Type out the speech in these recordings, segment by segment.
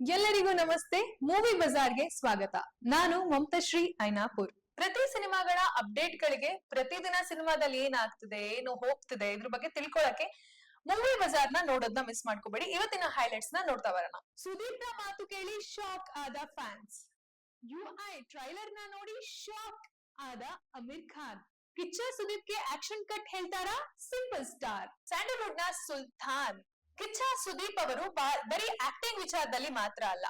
ಎಲ್ಲರಿಗೂ ನಮಸ್ತೆ. ಮೂವಿ ಬಜಾರ್ಗೆ ಸ್ವಾಗತ. ನಾನು ಮಮತಾಶ್ರೀ ಐನಾಪುರ್. ಪ್ರತಿ ಸಿನಿಮಾಗಳ ಅಪ್ಡೇಟ್ ಗಳಿಗೆ ಪ್ರತಿದಿನ ಸಿನಿಮಾದಲ್ಲಿ ಏನಾಗ್ತಿದೆ, ಏನು ಹೋಗ್ತಿದೆ, ಇದ್ರ ಬಗ್ಗೆ ತಿಳ್ಕೊಳಕ್ಕೆ ಮೂವಿ ಬಜಾರ್ನ ನೋಡೋದನ್ನ ಮಿಸ್ ಮಾಡ್ಕೋಬೇಡಿ. ಇವತ್ತಿನ ಹೈಲೈಟ್ಸ್ನ ನೋಡ್ತಾ ಬರೋಣ. ಸುದೀಪ್ ಮಾತು ಕೇಳಿ ಶಾಕ್ ಆದ ಫ್ಯಾನ್ಸ್ ಯು ಐ ಟ್ರೈಲರ್ನ ನೋಡಿ ಶಾಕ್ ಆದ ಅಮೀರ್ ಖಾನ್ ಕಿಚ್ಚ ಸುದೀಪ್ಗೆ ಆಕ್ಷನ್ ಕಟ್ ಹೇಳ್ತಾರಾ? ಸಿಂಪಲ್ ಸ್ಟಾರ್ ಸ್ಯಾಂಡಲ್ವುಡ್ನ ಸುಲ್ತಾನ್ ಸುದೀಪ್ ಅವರು ಬರೀ ಆಕ್ಟಿಂಗ್ ವಿಚಾರದಲ್ಲಿ ಮಾತ್ರ ಅಲ್ಲ,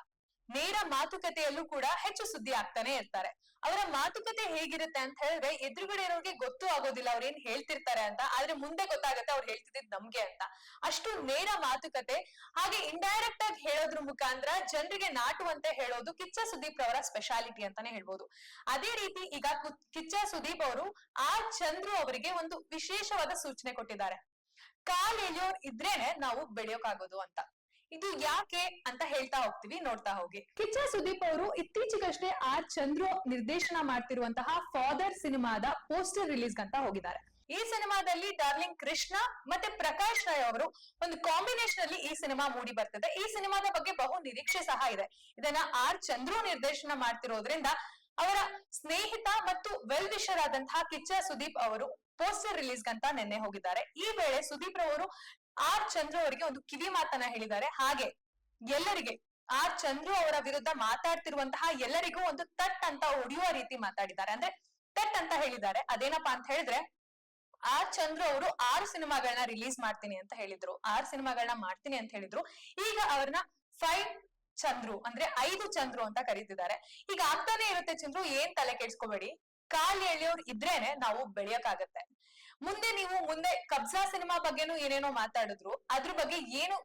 ನೇರ ಮಾತುಕತೆಯಲ್ಲೂ ಕೂಡ ಹೆಚ್ಚು ಸುದ್ದಿ ಆಗ್ತಾನೆ ಇರ್ತಾರೆ. ಅವರ ಮಾತುಕತೆ ಹೇಗಿರುತ್ತೆ ಅಂತ ಹೇಳಿದ್ರೆ ಎದುರುಗಡೆ ಇರೋರಿಗೆ ಗೊತ್ತು ಆಗೋದಿಲ್ಲ, ಅವ್ರು ಏನ್ ಹೇಳ್ತಿರ್ತಾರೆ ಅಂತ, ಆದ್ರೆ ಮುಂದೆ ಗೊತ್ತಾಗುತ್ತೆ ಅವ್ರು ಹೇಳ್ತಿದ್ದು ನಮ್ಗೆ ಅಂತ. ಅಷ್ಟು ನೇರ ಮಾತುಕತೆ, ಹಾಗೆ ಇಂಡೈರೆಕ್ಟ್ ಆಗಿ ಹೇಳೋದ್ರ ಮುಖಾಂತರ ಜನರಿಗೆ ನಾಟುವಂತೆ ಹೇಳೋದು ಕಿಚ್ಚ ಸುದೀಪ್ ಅವರ ಸ್ಪೆಷಾಲಿಟಿ ಅಂತಾನೆ ಹೇಳ್ಬೋದು. ಅದೇ ರೀತಿ ಈಗ ಕಿಚ್ಚ ಸುದೀಪ್ ಅವರು ಆ ಚಂದ್ರು ಅವರಿಗೆ ಒಂದು ವಿಶೇಷವಾದ ಸೂಚನೆ ಕೊಟ್ಟಿದ್ದಾರೆ. ಕಾಲ್ ಎಳೆಯೋರ್ ಇದ್ರೇನೆ ನಾವು ಬೆಳೆಯೋಕಾಗೋದು ಅಂತ. ಇದು ಯಾಕೆ ಅಂತ ಹೇಳ್ತಾ ಹೋಗ್ತೀವಿ, ನೋಡ್ತಾ ಹೋಗಿ. ಕಿಚ್ಚ ಸುದೀಪ್ ಅವರು ಇತ್ತೀಚೆಗಷ್ಟೇ ಆರ್ ಚಂದ್ರು ನಿರ್ದೇಶನ ಮಾಡ್ತಿರುವಂತಹ ಫಾದರ್ ಸಿನಿಮಾದ ಪೋಸ್ಟರ್ ರಿಲೀಸ್ ಅಂತ ಹೋಗಿದ್ದಾರೆ. ಈ ಸಿನಿಮಾದಲ್ಲಿ ಡಾರ್ಲಿಂಗ್ ಕೃಷ್ಣ ಮತ್ತೆ ಪ್ರಕಾಶ್ ರಾಯ್ ಅವರು ಒಂದು ಕಾಂಬಿನೇಷನ್ ಅಲ್ಲಿ ಈ ಸಿನಿಮಾ ಮೂಡಿ ಬರ್ತದೆ. ಈ ಸಿನಿಮಾದ ಬಗ್ಗೆ ಬಹು ನಿರೀಕ್ಷೆ ಸಹ ಇದೆ. ಇದನ್ನ ಆರ್ ಚಂದ್ರು ನಿರ್ದೇಶನ ಮಾಡ್ತಿರೋದ್ರಿಂದ ಅವರ ಸ್ನೇಹಿತ ಮತ್ತು ವೆಲ್ ವಿಷರ್ ಆದಂತಹ ಕಿಚ್ಚ ಸುದೀಪ್ ಅವರು ಪೋಸ್ಟರ್ ರಿಲೀಸ್ ಅಂತ ನಿನ್ನೆ ಹೋಗಿದ್ದಾರೆ. ಈ ವೇಳೆ ಸುದೀಪ್ ರವರು ಆರ್ ಚಂದ್ರು ಅವರಿಗೆ ಒಂದು ಕಿವಿ ಮಾತನ್ನ ಹೇಳಿದ್ದಾರೆ. ಹಾಗೆ ಎಲ್ಲರಿಗೆ, ಆರ್ ಚಂದ್ರು ಅವರ ವಿರುದ್ಧ ಮಾತಾಡ್ತಿರುವಂತಹ ಎಲ್ಲರಿಗೂ ಒಂದು ತಟ್ ಅಂತ ಹೊಡೆಯುವ ರೀತಿ ಮಾತಾಡಿದ್ದಾರೆ. ಅಂದ್ರೆ ತಟ್ ಅಂತ ಹೇಳಿದ್ದಾರೆ. ಅದೇನಪ್ಪಾ ಅಂತ ಹೇಳಿದ್ರೆ, ಆರ್ ಚಂದ್ರು ಅವರು ಆರು ಸಿನಿಮಾಗಳನ್ನ ರಿಲೀಸ್ ಮಾಡ್ತೀನಿ ಅಂತ ಹೇಳಿದ್ರು. ಆರು ಸಿನಿಮಾಗಳನ್ನ ಮಾಡ್ತೀನಿ ಅಂತ ಹೇಳಿದ್ರು. ಈಗ ಅವ್ರನ್ನ ಫೈವ್ ಚಂದ್ರು, ಅಂದ್ರೆ ಐದು ಚಂದ್ರು ಅಂತ ಕರೀತಿದ್ದಾರೆ. ಈಗ ಆಗ್ತಾನೆ ಇರುತ್ತೆ ಚಂದ್ರು, ಏನ್ ತಲೆ ಕೆಡ್ಸ್ಕೋಬೇಡಿ? ಕಾಲ್ ಎಳೆಯೋರ್ ಇದ್ರೇನೆ ನಾವು ಬೆಳೆಯಕ್ಕಾಗತ್ತೆ ಮುಂದೆ ನೀವು ಮುಂದೆ ಕಬ್ಜಾ ಸಿನಿಮಾ ಬಗ್ಗೆನೂ ಏನೇನೋ ಮಾತಾಡಿದ್ರು, ಅದ್ರ ಬಗ್ಗೆ ಏನು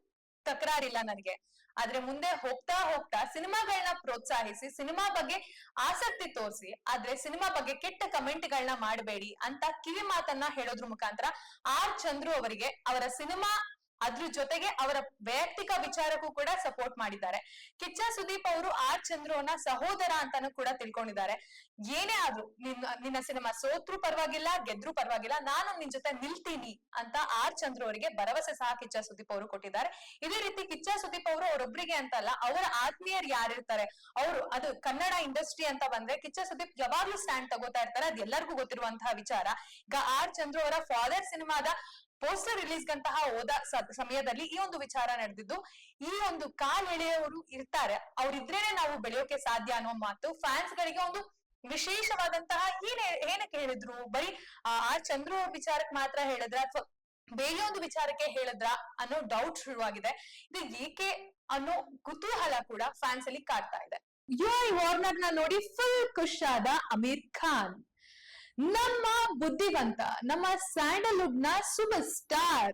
ತಕರಾರಿಲ್ಲ ನನಗೆ. ಆದ್ರೆ ಮುಂದೆ ಹೋಗ್ತಾ ಹೋಗ್ತಾ ಸಿನಿಮಾಗಳನ್ನ ಪ್ರೋತ್ಸಾಹಿಸಿ, ಸಿನಿಮಾ ಬಗ್ಗೆ ಆಸಕ್ತಿ ತೋರಿಸಿ, ಆದ್ರೆ ಸಿನಿಮಾ ಬಗ್ಗೆ ಕೆಟ್ಟ ಕಮೆಂಟ್ ಗಳನ್ನ ಮಾಡಬೇಡಿ ಅಂತ ಕಿವಿ ಮಾತನ್ನ ಹೇಳೋದ್ರ ಮುಖಾಂತರ ಆರ್ ಚಂದ್ರು ಅವರಿಗೆ ಅವರ ಸಿನಿಮಾ ಅದ್ರ ಜೊತೆಗೆ ಅವರ ವೈಯಕ್ತಿಕ ವಿಚಾರಕ್ಕೂ ಕೂಡ ಸಪೋರ್ಟ್ ಮಾಡಿದ್ದಾರೆ. ಕಿಚ್ಚ ಸುದೀಪ್ ಅವರು ಆರ್ ಚಂದ್ರುವನ್ನ ಸಹೋದರ ಅಂತಾನು ಕೂಡ ತಿಳ್ಕೊಂಡಿದ್ದಾರೆ. ಏನೇ ಆದ್ರೂ ನಿನ್ನ ಸಿನಿಮಾ ಸೋತ್ರು ಪರವಾಗಿಲ್ಲ, ಗೆದ್ರು ಪರವಾಗಿಲ್ಲ, ನಾನು ನಿನ್ ಜೊತೆ ನಿಲ್ತೀನಿ ಅಂತ ಆರ್ ಚಂದ್ರ ಅವರಿಗೆ ಭರವಸೆ ಸಹ ಕಿಚ್ಚ ಸುದೀಪ್ ಅವರು ಕೊಟ್ಟಿದ್ದಾರೆ. ಇದೇ ರೀತಿ ಕಿಚ್ಚ ಸುದೀಪ್ ಅವರು ಅವರೊಬ್ಬರಿಗೆ ಅಂತ ಅಲ್ಲ ಅವರ ಆತ್ಮೀಯರು ಯಾರಿರ್ತಾರೆ? ಅವರು, ಅದು ಕನ್ನಡ ಇಂಡಸ್ಟ್ರಿ ಅಂತ ಬಂದ್ರೆ ಕಿಚ್ಚ ಸುದೀಪ್ ಯಾವಾಗ್ಲೂ ಸ್ಟ್ಯಾಂಡ್ ತಗೋತಾ ಇರ್ತಾರೆ, ಅದ್ ಎಲ್ಲರಿಗೂ ಗೊತ್ತಿರುವಂತಹ ವಿಚಾರ. ಈಗ ಆರ್ ಚಂದ್ರ ಅವರ ಫಾದರ್ ಸಿನಿಮಾದ ಪೋಸ್ಟರ್ ರಿಲೀಸ್ ಗಂತಹ ಹೋದ ಸಮಯದಲ್ಲಿ ಈ ಒಂದು ವಿಚಾರ ನಡೆದಿದ್ದು, ಈ ಒಂದು ಕಾಲ್ ಎಳೆಯವರು ಇರ್ತಾರೆ. ಅವ್ರಿದ್ರೇನೆ ನಾವು ಬೆಳೆಯೋಕೆ ಸಾಧ್ಯ ಅನ್ನೋ ಮಾತು ಫ್ಯಾನ್ಸ್ ಗಳಿಗೆ ಒಂದು ವಿಶೇಷವಾದಂತಹ ಏನ್, ಏನಕ್ಕೆ ಹೇಳಿದ್ರು? ಬರೀ, ಆ ಚಂದ್ರು ಅವ್ರ ವಿಚಾರಕ್ಕೆ ಮಾತ್ರ ಹೇಳಿದ್ರ? ಅಥವಾ ಬೇರೆ ಒಂದು ವಿಚಾರಕ್ಕೆ ಹೇಳಿದ್ರ? ಅನ್ನೋ ಡೌಟ್ ಶುರುವಾಗಿದೆ. ಇದು ಏಕೆ ಅನ್ನೋ ಕುತೂಹಲ ಕೂಡ ಫ್ಯಾನ್ಸ್ ಅಲ್ಲಿ ಕಾಡ್ತಾ ಇದೆ. ಯು ಐ ವಾರ್ನರ್ ನೋಡಿ ಫುಲ್ ಖುಷಾದ ಅಮೀರ್ ಖಾನ್. ನಮ್ಮ ಬುದ್ಧಿವಂತ, ನಮ್ಮ ಸ್ಯಾಂಡಲ್ವುಡ್ನ ಸೂಪರ್ ಸ್ಟಾರ್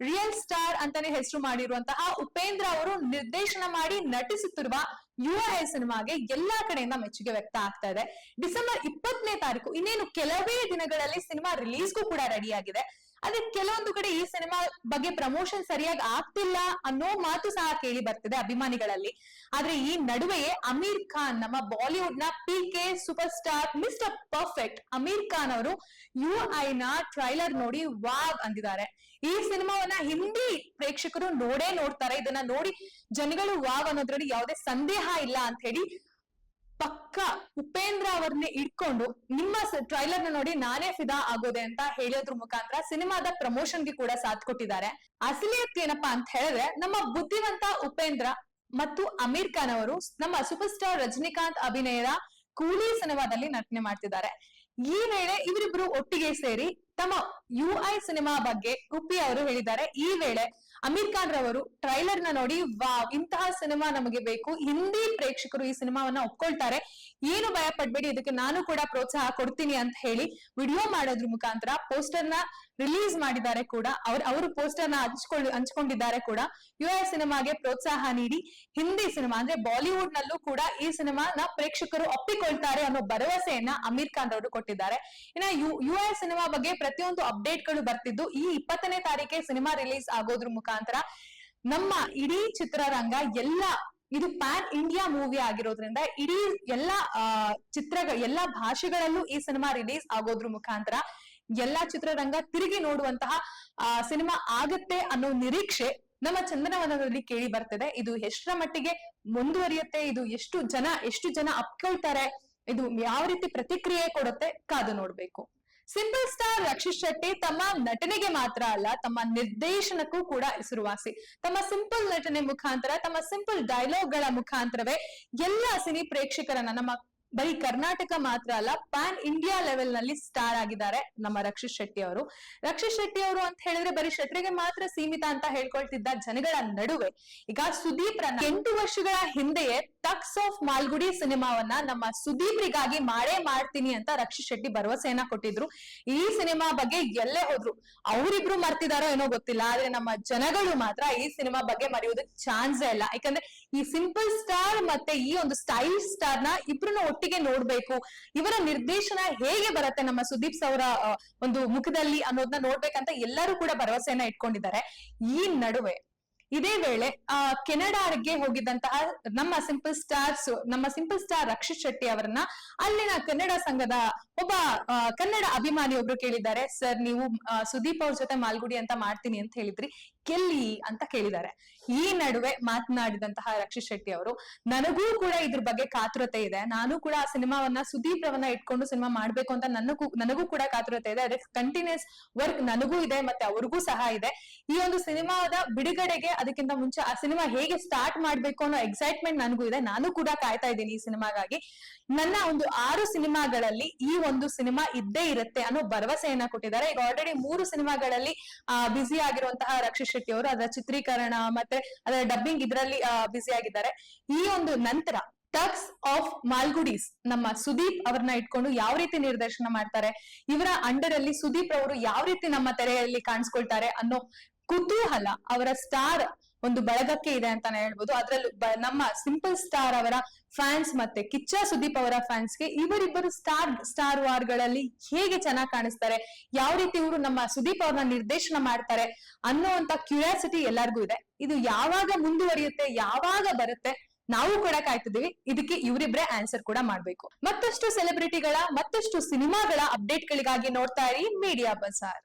ರಿಯಲ್ ಸ್ಟಾರ್ ಅಂತಾನೆ ಹೆಸರು ಮಾಡಿರುವಂತಹ ಉಪೇಂದ್ರ ಅವರು ನಿರ್ದೇಶನ ಮಾಡಿ ನಟಿಸುತ್ತಿರುವ ಯು ಐ ಸಿನಿಮಾಗೆ ಎಲ್ಲಾ ಕಡೆಯಿಂದ ಮೆಚ್ಚುಗೆ ವ್ಯಕ್ತ ಆಗ್ತಾ ಇದೆ. ಡಿಸೆಂಬರ್ ಇಪ್ಪತ್ತನೇ ತಾರೀಕು, ಇನ್ನೇನು ಕೆಲವೇ ದಿನಗಳಲ್ಲಿ ಸಿನಿಮಾ ರಿಲೀಸ್ಗೂ ಕೂಡ ರೆಡಿ ಆಗಿದೆ. ಆದ್ರೆ ಕೆಲವೊಂದು ಕಡೆ ಈ ಸಿನಿಮಾ ಬಗ್ಗೆ ಪ್ರಮೋಷನ್ ಸರಿಯಾಗಿ ಆಗ್ತಿಲ್ಲ ಅನ್ನೋ ಮಾತು ಸಹ ಕೇಳಿ ಬರ್ತಿದೆ ಅಭಿಮಾನಿಗಳಲ್ಲಿ. ಆದ್ರೆ ಈ ನಡುವೆಯೇ ಅಮೀರ್ ಖಾನ್, ನಮ್ಮ ಬಾಲಿವುಡ್ನ P K super star mister perfect Aamir Khan ಅವರು ಯು ಐ ನ ಟ್ರೈಲರ್ ನೋಡಿ ವಾವ್ ಅಂದಿದ್ದಾರೆ. ಈ ಸಿನಿಮಾವನ್ನ ಹಿಂದಿ ಪ್ರೇಕ್ಷಕರು ನೋಡೇ ನೋಡ್ತಾರೆ. ಇದನ್ನ ನೋಡಿ ಜನಗಳು ವಾವ್ ಅನ್ನೋದ್ರಲ್ಲಿ ಯಾವುದೇ ಸಂದೇಹ ಇಲ್ಲ ಅಂತ ಹೇಳಿ ಪಕ್ಕ ಉಪೇಂದ್ರ ಅವ್ರನ್ನ ಇಟ್ಕೊಂಡು ನಿಮ್ಮ ಟ್ರೈಲರ್ನ ನೋಡಿ ನಾನೇ ಫಿದಾ ಆಗೋದೆ ಅಂತ ಹೇಳೋದ್ರ ಮುಖಾಂತರ ಸಿನಿಮಾದ ಪ್ರಮೋಷನ್ಗೆ ಕೂಡ ಸಾಥ್ ಕೊಟ್ಟಿದ್ದಾರೆ. ಅಸಲಿಯತ್ ಏನಪ್ಪಾ ಅಂತ ಹೇಳಿದ್ರೆ ನಮ್ಮ ಬುದ್ಧಿವಂತ ಉಪೇಂದ್ರ ಮತ್ತು ಅಮೀರ್ ಖಾನ್ ಅವರು ನಮ್ಮ ಸೂಪರ್ ಸ್ಟಾರ್ ರಜನಿಕಾಂತ್ ಅಭಿನಯದ ಕೂಲಿ ಸಿನಿಮಾದಲ್ಲಿ ನಟನೆ ಮಾಡ್ತಿದ್ದಾರೆ. ಈ ವೇಳೆ ಇವರಿಬ್ರು ಒಟ್ಟಿಗೆ ಸೇರಿ ತಮ್ಮ ಯು ಐ ಸಿನಿಮಾ ಬಗ್ಗೆ ಉಪ್ಪಿ ಅವರು ಹೇಳಿದ್ದಾರೆ. ಈ ವೇಳೆ ಅಮೀರ್ ಖಾನ್ ರವರು ಟ್ರೈಲರ್ನ ನೋಡಿ ವಾ ಇಂತಹ ಸಿನಿಮಾ ನಮಗೆ ಬೇಕು. ಹಿಂದಿ ಪ್ರೇಕ್ಷಕರು ಈ ಸಿನಿಮಾವನ್ನ ಒಪ್ಕೊಳ್ತಾರೆ. ಏನು ಭಯ ಪಡ್ಬೇಡಿ ಇದಕ್ಕೆ ನಾನು ಕೂಡ ಪ್ರೋತ್ಸಾಹ ಕೊಡ್ತೀನಿ ಅಂತ ಹೇಳಿ ವಿಡಿಯೋ ಮಾಡೋದ್ರ ಮುಖಾಂತರ ಪೋಸ್ಟರ್ನ ರಿಲೀಸ್ ಮಾಡಿದ್ದಾರೆ ಕೂಡ. ಅವ್ರ, ಅವರು ಪೋಸ್ಟರ್ನ ಹಂಚ್ಕೊಳ್ಳಿ, ಹಂಚ್ಕೊಂಡಿದ್ದಾರೆ ಕೂಡ. ಯು ಐ ಸಿನಿಮಾಗೆ ಪ್ರೋತ್ಸಾಹ ನೀಡಿ, ಹಿಂದಿ ಸಿನಿಮಾ ಅಂದ್ರೆ ಬಾಲಿವುಡ್ ನಲ್ಲೂ ಕೂಡ ಈ ಸಿನಿಮಾನ ಪ್ರೇಕ್ಷಕರು ಒಪ್ಪಿಕೊಳ್ತಾರೆ ಅನ್ನೋ ಭರವಸೆಯನ್ನ ಅಮೀರ್ ಖಾನ್ ರವರು ಕೊಟ್ಟಿದ್ದಾರೆ. ಇನ್ನ ಯು ಸಿನಿಮಾ ಬಗ್ಗೆ ಪ್ರತಿಯೊಂದು ಅಪ್ಡೇಟ್ಗಳು ಬರ್ತಿದ್ದು ಈ ಇಪ್ಪತ್ತನೇ ತಾರೀಕೆ ಸಿನಿಮಾ ರಿಲೀಸ್ ಆಗೋದ್ರ ಮುಖಾಂತರ ನಮ್ಮ ಇಡೀ ಚಿತ್ರರಂಗ ಎಲ್ಲ ಇದು ಪ್ಯಾನ್ ಇಂಡಿಯಾ ಮೂವಿ ಆಗಿರೋದ್ರಿಂದ ಇಡೀ ಎಲ್ಲಾ ಚಿತ್ರಗಳ ಎಲ್ಲಾ ಭಾಷೆಗಳಲ್ಲೂ ಈ ಸಿನಿಮಾ ರಿಲೀಸ್ ಆಗೋದ್ರ ಮುಖಾಂತರ ಎಲ್ಲಾ ಚಿತ್ರರಂಗ ತಿರುಗಿ ನೋಡುವಂತಹ ಸಿನಿಮಾ ಆಗತ್ತೆ ಅನ್ನೋ ನಿರೀಕ್ಷೆ ನಮ್ಮ ಚಂದನವನದಲ್ಲಿ ಕೇಳಿ ಬರ್ತದೆ. ಇದು ಎಷ್ಟರ ಮಟ್ಟಿಗೆ ಮುಂದುವರಿಯುತ್ತೆ, ಇದು ಎಷ್ಟು ಜನ ಎಷ್ಟು ಜನ ಅಪ್ಕೊಳ್ತಾರೆ, ಇದು ಯಾವ ರೀತಿ ಪ್ರತಿಕ್ರಿಯೆ ಕೊಡುತ್ತೆ ಕಾದು ನೋಡ್ಬೇಕು. ಸಿಂಪಲ್ ಸ್ಟಾರ್ ರಕ್ಷಿತ್ ಶೆಟ್ಟಿ ತಮ್ಮ ನಟನೆಗೆ ಮಾತ್ರ ಅಲ್ಲ, ತಮ್ಮ ನಿರ್ದೇಶನಕ್ಕೂ ಕೂಡ ಹೆಸರುವಾಸಿ. ತಮ್ಮ ಸಿಂಪಲ್ ನಟನೆ ಮುಖಾಂತರ, ತಮ್ಮ ಸಿಂಪಲ್ ಡೈಲಾಗ್ಗಳ ಮುಖಾಂತರವೇ ಎಲ್ಲ ಸಿನಿ ಪ್ರೇಕ್ಷಕರನ್ನ, ನಮ್ಮ ಬರೀ ಕರ್ನಾಟಕ ಮಾತ್ರ ಅಲ್ಲ ಪ್ಯಾನ್ ಇಂಡಿಯಾ ಲೆವೆಲ್ನಲ್ಲಿ ಸ್ಟಾರ್ ಆಗಿದ್ದಾರೆ ನಮ್ಮ ರಕ್ಷಿತ್ ಶೆಟ್ಟಿ ಅವರು. ರಕ್ಷಿತ್ ಶೆಟ್ಟಿ ಅವರು ಅಂತ ಹೇಳಿದ್ರೆ ಬರೀ ಶೆಟ್ರಿಗೆ ಮಾತ್ರ ಸೀಮಿತ ಅಂತ ಹೇಳ್ಕೊಳ್ತಿದ್ದ ಜನಗಳ ನಡುವೆ. ಈಗ ಸುದೀಪ್ ರನ್ನ ಎಂಟು ವರ್ಷಗಳ ಹಿಂದೆಯೇ ಟಕ್ಸ್ ಆಫ್ ಮಾಲ್ಗುಡಿ ಸಿನಿಮಾವನ್ನ ನಮ್ಮ ಸುದೀಪ್ರಿಗಾಗಿ ಮಾಡೇ ಮಾಡ್ತೀನಿ ಅಂತ ರಕ್ಷಿತ್ ಶೆಟ್ಟಿ ಭರವಸೆಯನ್ನ ಕೊಟ್ಟಿದ್ರು. ಈ ಸಿನಿಮಾ ಬಗ್ಗೆ ಎಲ್ಲೇ ಹೋದ್ರು ಅವರಿಬ್ರು ಮರ್ತಿದಾರೋ ಏನೋ ಗೊತ್ತಿಲ್ಲ, ಆದ್ರೆ ನಮ್ಮ ಜನಗಳು ಮಾತ್ರ ಈ ಸಿನಿಮಾ ಬಗ್ಗೆ ಮರೆಯೋದಕ್ಕೆ ಚಾನ್ಸೇ ಇಲ್ಲ. ಯಾಕಂದ್ರೆ ಈ ಸಿಂಪಲ್ ಸ್ಟಾರ್ ಮತ್ತೆ ಈ ಒಂದು ಸ್ಟೈಲ್ ಸ್ಟಾರ್ನ ಇಬ್ರನ್ನ ಒಟ್ಟಿಗೆ ನೋಡ್ಬೇಕು. ಇವರ ನಿರ್ದೇಶನ ಹೇಗೆ ಬರುತ್ತೆ ನಮ್ಮ ಸುದೀಪ್ ಅವರ ಒಂದು ಮುಖದಲ್ಲಿ ಅನ್ನೋದನ್ನ ನೋಡ್ಬೇಕಂತ ಎಲ್ಲರೂ ಕೂಡ ಭರವಸೆಯನ್ನ ಇಟ್ಕೊಂಡಿದ್ದಾರೆ. ಈ ನಡುವೆ ಇದೇ ವೇಳೆ, ಆ, ಕೆನಡಾಗೆ ಹೋಗಿದ್ದಂತಹ ನಮ್ಮ ಸಿಂಪಲ್ ಸ್ಟಾರ್ಸ್ ನಮ್ಮ ಸಿಂಪಲ್ ಸ್ಟಾರ್ ರಕ್ಷಿತ್ ಶೆಟ್ಟಿ ಅವರನ್ನ ಅಲ್ಲಿನ ಕನ್ನಡ ಸಂಘದ ಒಬ್ಬ ಕನ್ನಡ ಅಭಿಮಾನಿ ಒಬ್ರು ಕೇಳಿದ್ದಾರೆ, ಸರ್, ನೀವು ಸುದೀಪ್ ಅವ್ರ ಜೊತೆ ಮಾಲ್ಗುಡಿ ಅಂತ ಮಾಡ್ತೀನಿ ಅಂತ ಹೇಳಿದ್ರಿ. ಕೆಲ್ಲಿ ಅಂತ ಕೇಳಿದ್ದಾರೆ. ಈ ನಡುವೆ ಮಾತನಾಡಿದಂತಹ ರಕ್ಷಿತ್ ಶೆಟ್ಟಿ ಅವರು, ನನಗೂ ಕೂಡ ಇದ್ರ ಬಗ್ಗೆ ಕಾತುರತೆ ಇದೆ. ನಾನು ಕೂಡ ಆ ಸಿನಿಮಾವನ್ನ ಸುದೀಪ್ ರವನ್ನ ಇಟ್ಕೊಂಡು ಸಿನಿಮಾ ಮಾಡ್ಬೇಕು ಅಂತ ನನಗೂ ನನಗೂ ಕೂಡ ಕಾತುರತೆ ಇದೆ. ಅದೇ ಕಂಟಿನ್ಯೂಸ್ ವರ್ಕ್ ನನಗೂ ಇದೆ ಮತ್ತೆ ಅವ್ರಿಗೂ ಸಹ ಇದೆ. ಈ ಒಂದು ಸಿನಿಮಾದ ಬಿಡುಗಡೆಗೆ ಅದಕ್ಕಿಂತ ಮುಂಚೆ ಆ ಸಿನಿಮಾ ಹೇಗೆ ಸ್ಟಾರ್ಟ್ ಮಾಡ್ಬೇಕು ಅನ್ನೋ ಎಕ್ಸೈಟ್ಮೆಂಟ್ ನನಗೂ ಇದೆ. ನಾನು ಕೂಡ ಕಾಯ್ತಾ ಇದ್ದೀನಿ ಈ ಸಿನಿಮಾಗಾಗಿ. ನನ್ನ ಒಂದು ಆರು ಸಿನಿಮಾಗಳಲ್ಲಿ ಈ ಒಂದು ಸಿನಿಮಾ ಇದ್ದೇ ಇರುತ್ತೆ ಅನ್ನೋ ಭರವಸೆಯನ್ನ ಕೊಟ್ಟಿದ್ದಾರೆ. ಈಗ ಆಲ್ರೆಡಿ ಮೂರು ಸಿನಿಮಾಗಳಲ್ಲಿ ಬ್ಯುಸಿ ಆಗಿರುವಂತಹ ರಕ್ಷಿತ್ ಶೆಟ್ಟಿ ಅವರು ಅದರ ಚಿತ್ರೀಕರಣ ಮತ್ತೆ ಅದರ ಡಬ್ಬಿಂಗ್ ಇದರಲ್ಲಿ ಬ್ಯುಸಿ ಆಗಿದ್ದಾರೆ. ಈ ಒಂದು ನಂತರ ಟಕ್ಸ್ ಆಫ್ ಮಾಲ್ಗುಡೀಸ್ ನಮ್ಮ ಸುದೀಪ್ ಅವ್ರನ್ನ ಇಟ್ಕೊಂಡು ಯಾವ ರೀತಿ ನಿರ್ದೇಶನ ಮಾಡ್ತಾರೆ, ಇವರ ಅಂಡರ್ ಅಲ್ಲಿ ಸುದೀಪ್ ಅವರು ಯಾವ ರೀತಿ ನಮ್ಮ ತೆರೆಯಲ್ಲಿ ಕಾಣಿಸ್ಕೊಳ್ತಾರೆ ಅನ್ನೋ ಕುತೂಹಲ ಅವರ ಸ್ಟಾರ್ ಒಂದು ಬಳಗಕ್ಕೆ ಇದೆ ಅಂತಾನೆ ಹೇಳ್ಬೋದು. ಅದ್ರಲ್ಲೂ ನಮ್ಮ ಸಿಂಪಲ್ ಸ್ಟಾರ್ ಅವರ ಫ್ಯಾನ್ಸ್ ಮತ್ತೆ ಕಿಚ್ಚ ಸುದೀಪ್ ಅವರ ಫ್ಯಾನ್ಸ್ಗೆ ಇವರಿಬ್ಬರು ಸ್ಟಾರ್ ಸ್ಟಾರ್ ವಾರ್ಗಳಲ್ಲಿ ಹೇಗೆ ಚೆನ್ನಾಗಿ ಕಾಣಿಸ್ತಾರೆ, ಯಾವ ರೀತಿ ಇವರು ನಮ್ಮ ಸುದೀಪ್ ಅವ್ರನ್ನ ನಿರ್ದೇಶನ ಮಾಡ್ತಾರೆ ಅನ್ನೋಂತ ಕ್ಯೂರಿಯಾಸಿಟಿ ಎಲ್ಲರಿಗೂ ಇದೆ. ಇದು ಯಾವಾಗ ಮುಂದುವರಿಯುತ್ತೆ, ಯಾವಾಗ ಬರುತ್ತೆ, ನಾವು ಕೂಡ ಕಾಯ್ತಿದೀವಿ ಇದಕ್ಕೆ ಇವರಿಬ್ರೆ ಆನ್ಸರ್ ಕೂಡ ಮಾಡ್ಬೇಕು. ಮತ್ತಷ್ಟು ಸೆಲೆಬ್ರಿಟಿಗಳ ಮತ್ತಷ್ಟು ಸಿನಿಮಾಗಳ ಅಪ್ಡೇಟ್ ಗಳಿಗಾಗಿ ನೋಡ್ತಾ ಇರಿ ಮೀಡಿಯಾ ಬಜಾರ್